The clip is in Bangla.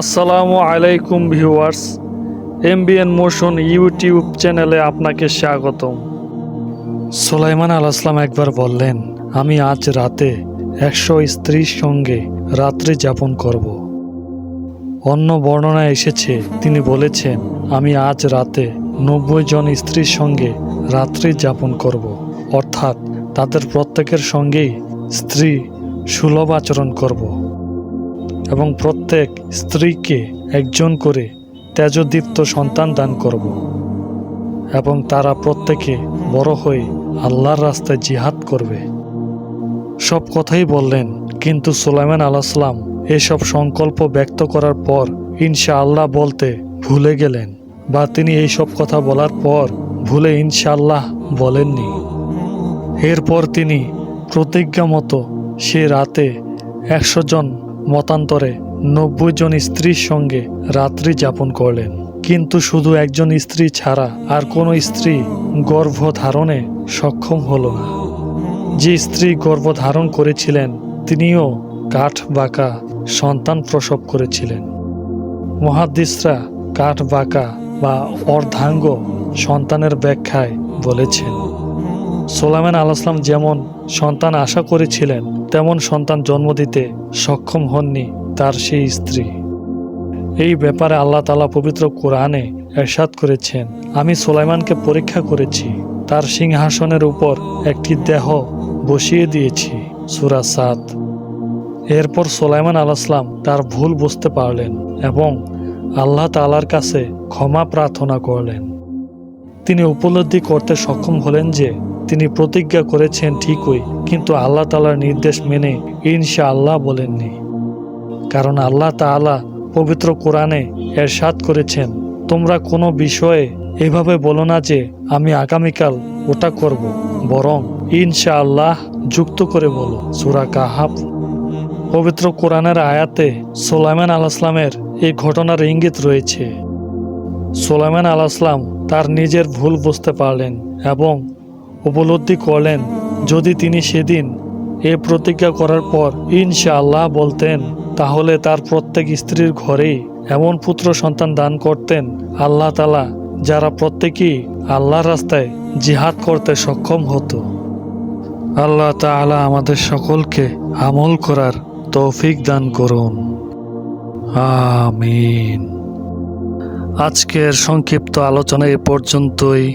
আসসালামু আলাইকুম ভিউয়ার্স, এমবিএন মোশন ইউটিউব চ্যানেলে আপনাকে স্বাগতম। সুলাইমান আল আসলাম একবার বললেন, আমি আজ রাতে একশো স্ত্রীর সঙ্গে রাত্রি যাপন করব। অন্য বর্ণনায় এসেছে, তিনি বলেছেন, আমি আজ রাতে নব্বই জন স্ত্রীর সঙ্গে রাত্রি যাপন করব। অর্থাৎ তাদের প্রত্যেকের সঙ্গেই স্ত্রী সুলভ আচরণ করব। এবং প্রত্যেক স্ত্রীকে একজন করে তেজদীপ্ত সন্তান দান করব। এবং তারা প্রত্যেকে বড় হয়ে আল্লাহর রাস্তায় জিহাদ করবে। সব কথাই বললেন, কিন্তু সুলাইমান আলাইসলাম এসব সংকল্প ব্যক্ত করার পর ইনশা আল্লাহ বলতে ভুলে গেলেন বা তিনি এইসব কথা বলার পর ভুলে ইনশাআল্লাহ বলেননি। এরপর তিনি প্রতিজ্ঞা মতো সে রাতে একশো জন মতান্তরে নব্বই জন স্ত্রীর সঙ্গে রাত্রি যাপন করলেন। কিন্তু শুধু একজন স্ত্রী ছাড়া আর কোনো স্ত্রী গর্ভধারণে সক্ষম হল না। যে স্ত্রী গর্ভধারণ করেছিলেন, তিনিও কাঠ বাঁকা সন্তান প্রসব করেছিলেন। মহাদিসরা কাঠ বাঁকা বা অর্ধাঙ্গ সন্তানের ব্যাখ্যায় বলেছেন, সোলাইমান আলাইসলাম যেমন সন্তান আশা করেছিলেন তেমন সন্তান জন্ম দিতে সক্ষম হননি তার সেই স্ত্রী। এই ব্যাপারে আল্লাহ তালা পবিত্র কোরআনে এরশাদ করেছেন, আমি সোলাইমানকে পরীক্ষা করেছি। তার সিংহাসনের উপর একটি দেহ বসিয়ে দিয়েছি। সুরা সাত এরপর সোলাইমান আলাইসলাম তার ভুল বুঝতে পারলেন এবং আল্লাহ তালার কাছে ক্ষমা প্রার্থনা করলেন। তিনি উপলব্ধি করতে সক্ষম হলেন যে তিনি প্রতিজ্ঞা করেছেন ঠিকই, কিন্তু আল্লাহ তালার নির্দেশ মেনে ইনশা আল্লাহ বলেননি। কারণ আল্লাহ তাআলা পবিত্র কোরআনে এরশাদ করেছেন, তোমরা কোনো বিষয়ে এভাবে বলো না যে আমি আগামীকাল ওটা করব, বরং ইনশা আল্লাহ যুক্ত করে বলো। সুরা কাহাব পবিত্র কোরআনের আয়াতে সোলাইমান আসলামের এই ঘটনার ইঙ্গিত রয়েছে। সোলাইমান আল আসলাম তার নিজের ভুল বুঝতে পারলেন এবং উপলব্ধি করলেন। যদি তিনি সেদিন এ প্রতিজ্ঞা করার পর ইনশা আল্লাহ বলতেন, তাহলে তার প্রত্যেক স্ত্রীর ঘরেই এমন পুত্র সন্তান দান করতেন আল্লাহ তালা যারা প্রত্যেকেই আল্লাহর রাস্তায় জিহাদ করতে সক্ষম হতো। আল্লাহ তালা আমাদের সকলকে আমল করার তৌফিক দান করুন। আমিন। আজকের সংক্ষিপ্ত আলোচনা এ পর্যন্তই।